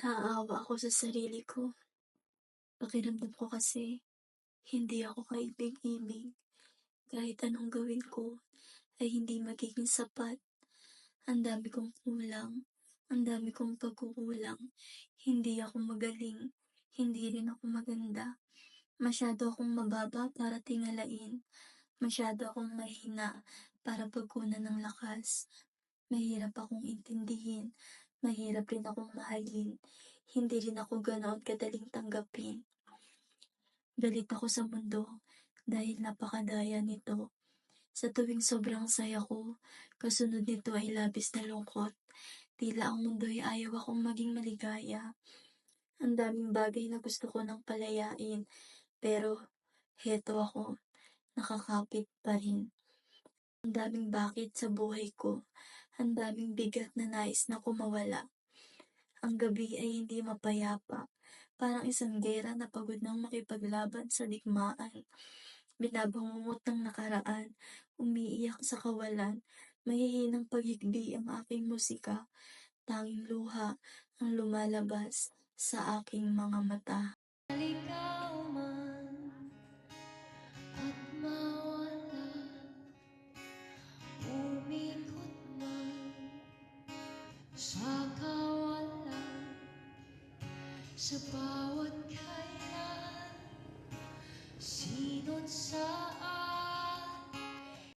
Naaawa ako sa sarili ko. Pakiramdam ko kasi hindi ako kaibig-ibig. Kahit anong gawin ko ay hindi magiging sapat. Ang dami kong kulang, ang dami kong pagkukulang. Hindi ako magaling, hindi rin ako maganda. Masyado akong mababa para tingalain. Masyado akong mahina para pagkunan ng lakas. Mahirap akong intindihin. Mahirap rin akong mahalin. Hindi rin ako ganoon kadaling tanggapin. Galit ako sa mundo dahil napakadaya nito. Sa tuwing sobrang saya ko, kasunod nito ay labis na lungkot. Tila ang mundo ay ayaw akong maging maligaya. Ang daming bagay na gusto ko nang palayain, pero heto ako, nakakapit pa rin. Ang daming bakit sa buhay ko, ang daming bigat na nais na kumawala. Ang gabi ay hindi mapayapa, parang isang gera na pagod nang makipaglaban sa digmaan. Binabangungot ng nakaraan, umiiyak sa kawalan, mahihinang paghigbi ang aking musika, tanging luha ang lumalabas sa aking mga mata. Ikaw man sa kawalan Sa bawat kailan Sino't saan